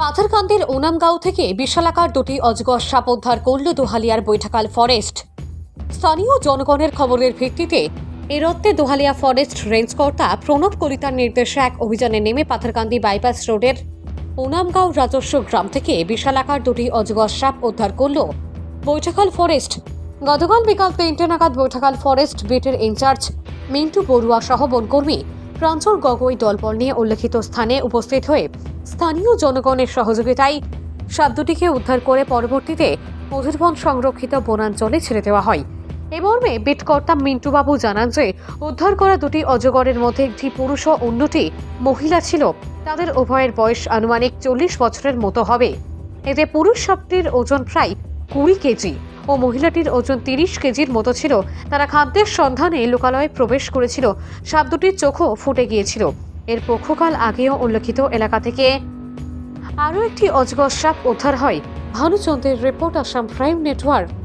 পাথারকান্দির ওনামগাঁও থেকে বিশালাকার দুটি অজগর সাপ উদ্ধার করল দোহালিয়ার বৈঠাকাল ফরেস্ট। স্থানীয় জনগণের খবরের ভিত্তিতে এরত্তে দোহালিয়া ফরেস্ট রেঞ্জ কর্তা প্রণব কলিতার নির্দেশে এক অভিযানে নেমে পাথারকান্দি বাইপাস রোডের ওনামগাঁও রাজস্ব গ্রাম থেকে বিশালাকার দুটি অজগর সাপ উদ্ধার করল বৈঠাকাল ফরেস্ট। গতকাল বিকাল তিনটে নাগাদ বৈঠাকাল ফরেস্ট বিটের ইনচার্জ মিন্টু বড়ুয়া সহ বনকর্মী প্রাঞ্চল গগৈ দলবল নিয়ে উল্লেখিত স্থানে উপস্থিত হয়ে স্থানীয় জনগণের সহযোগিতায় সাপ দুটিকে উদ্ধার করে পরবর্তীতে অধীরবন সংরক্ষিত বনাঞ্চলে ছেড়ে দেওয়া হয়। এ মর্মে বিটকর্তা মিন্টুবাবু জানান যে, উদ্ধার করা দুটি অজগরের মধ্যে একটি পুরুষ ও অন্যটি মহিলা ছিল। তাদের উভয়ের বয়স আনুমানিক চল্লিশ বছরের মতো হবে। এতে পুরুষ সাপটির ওজন প্রায় কুড়ি কেজি। ও মহিলাটির ওজন তিরিশ কেজির মতো ছিল। তারা খাদ্যের সন্ধানে লোকালয়ে প্রবেশ করেছিল। সাপ দুটির চোখও ফুটে গিয়েছিল। এর পক্ষকাল আগেও উল্লেখিত এলাকা থেকে। আরও একটি অজগর সাপ উদ্ধার হয়। ভানুচন্দ্রের রিপোর্ট আসাম প্রাইম নেটওয়ার্ক।